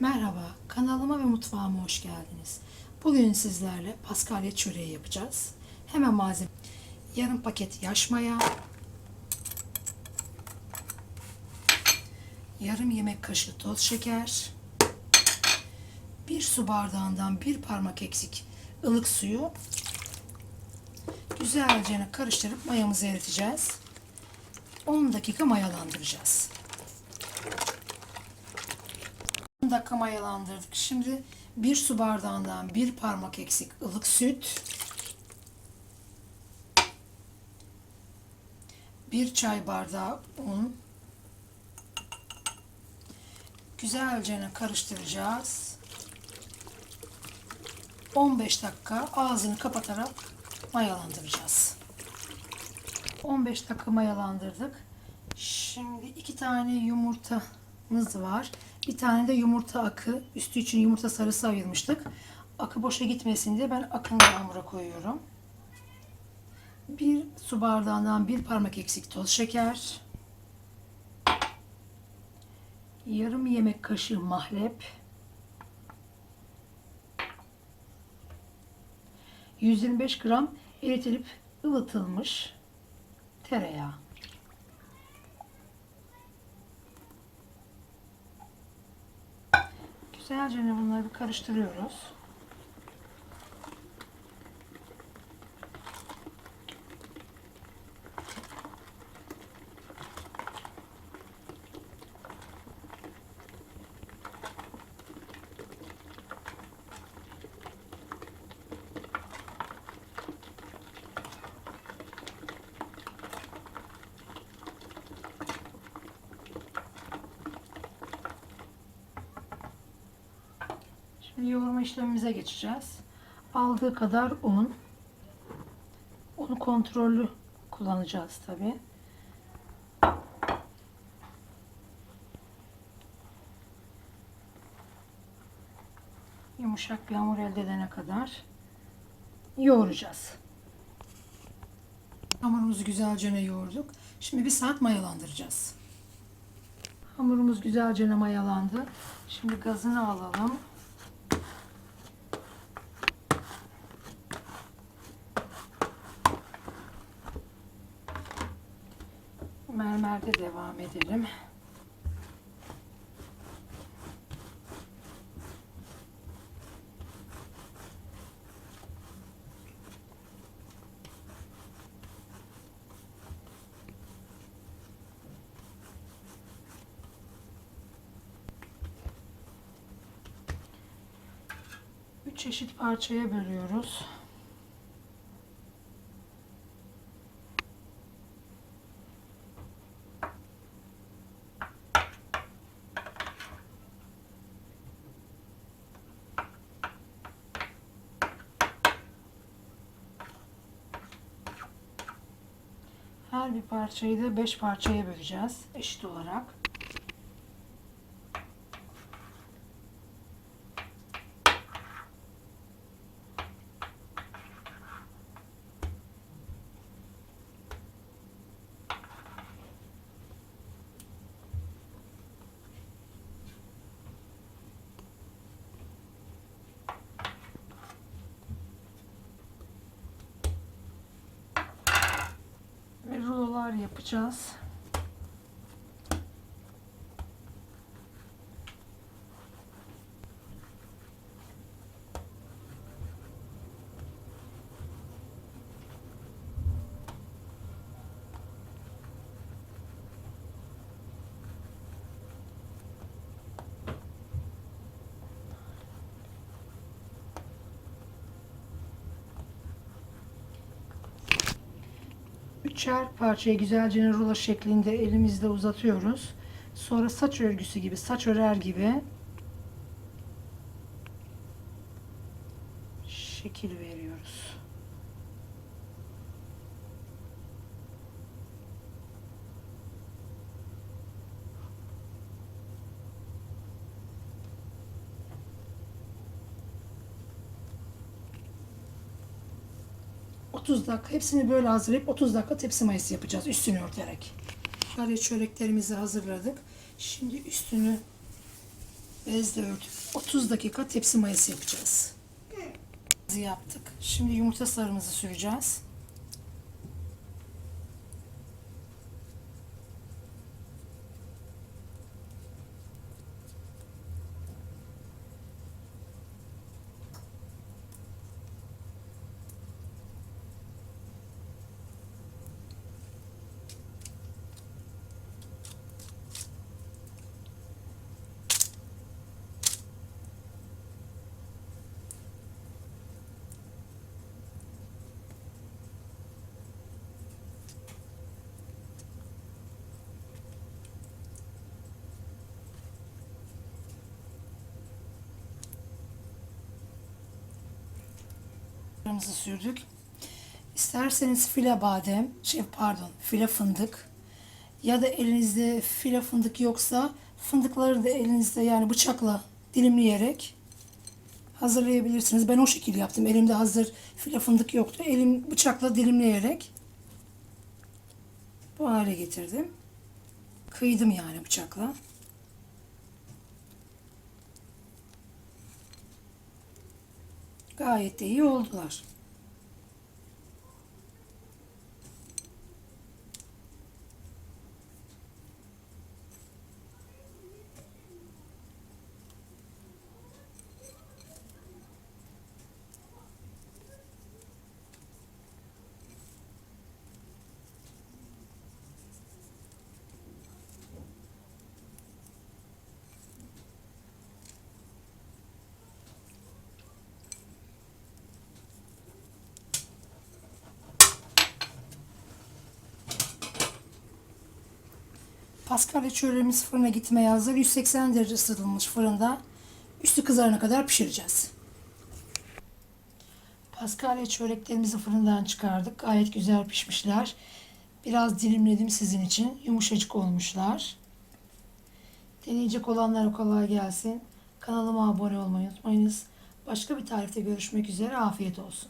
Merhaba, kanalıma ve mutfağıma hoş geldiniz. Bugün sizlerle paskalya çöreği yapacağız. Hemen malzeme. Yarım paket yaş maya, yarım yemek kaşığı toz şeker, bir su bardağından bir parmak eksik ılık suyu güzelce karıştırıp mayamızı eriteceğiz. 10 dakika mayalandıracağız. 10 dakika mayalandırdık. Şimdi bir su bardağından bir parmak eksik ılık süt, bir çay bardağı un, güzelce karıştıracağız. 15 dakika ağzını kapatarak mayalandıracağız. 15 dakika mayalandırdık. Şimdi iki tane yumurtamız var. Bir tane de yumurta akı. Üstü için yumurta sarısı ayırmıştık. Akı boşa gitmesin diye ben akını da hamura koyuyorum. Bir su bardağından bir parmak eksik toz şeker. Yarım yemek kaşığı mahlep. 125 gram eritilip ılıtılmış tereyağı. Güzelce bunları bir karıştırıyoruz. Şimdi yoğurma işlemimize geçeceğiz. Aldığı kadar un. Unu kontrollü kullanacağız tabi. Yumuşak bir hamur elde edene kadar yoğuracağız. Hamurumuzu güzelce yoğurduk. Şimdi bir saat mayalandıracağız. Hamurumuz güzelce mayalandı. Şimdi gazını alalım. Mermerde devam edelim. Üç çeşit parçaya bölüyoruz. Her bir parçayı da 5 parçaya böleceğiz eşit olarak. Ve rulolar yapacağız. Üçer parçayı güzelce rulo şeklinde elimizde uzatıyoruz. Sonra saç örgüsü gibi, saç örer gibi şekil veriyoruz. ...30 dakika hepsini böyle hazırlayıp 30 dakika tepsi mayası yapacağız üstünü örterek. Kare çöreklerimizi hazırladık. Şimdi üstünü Bezle örtüp 30 dakika tepsi mayası yapacağız. Yaptık. Şimdi yumurta sarımızı süreceğiz. Sarımızı sürdük. İsterseniz file badem, şey pardon, file fındık ya da elinizde file fındık yoksa fındıkları da elinizde yani bıçakla dilimleyerek hazırlayabilirsiniz. Ben o şekilde yaptım. Elimde hazır file fındık yoktu. Elim bıçakla dilimleyerek bu hale getirdim. Kıydım yani bıçakla. Gayet iyi oldular. Paskalya çöreğimiz fırına gitmeye hazır. 180 derece ısıtılmış fırında. Üstü kızarana kadar pişireceğiz. Paskalya çöreklerimizi fırından çıkardık. Gayet güzel pişmişler. Biraz dilimledim sizin için. Yumuşacık olmuşlar. Deneyecek olanlara kolay gelsin. Kanalıma abone olmayı unutmayınız. Başka bir tarifte görüşmek üzere. Afiyet olsun.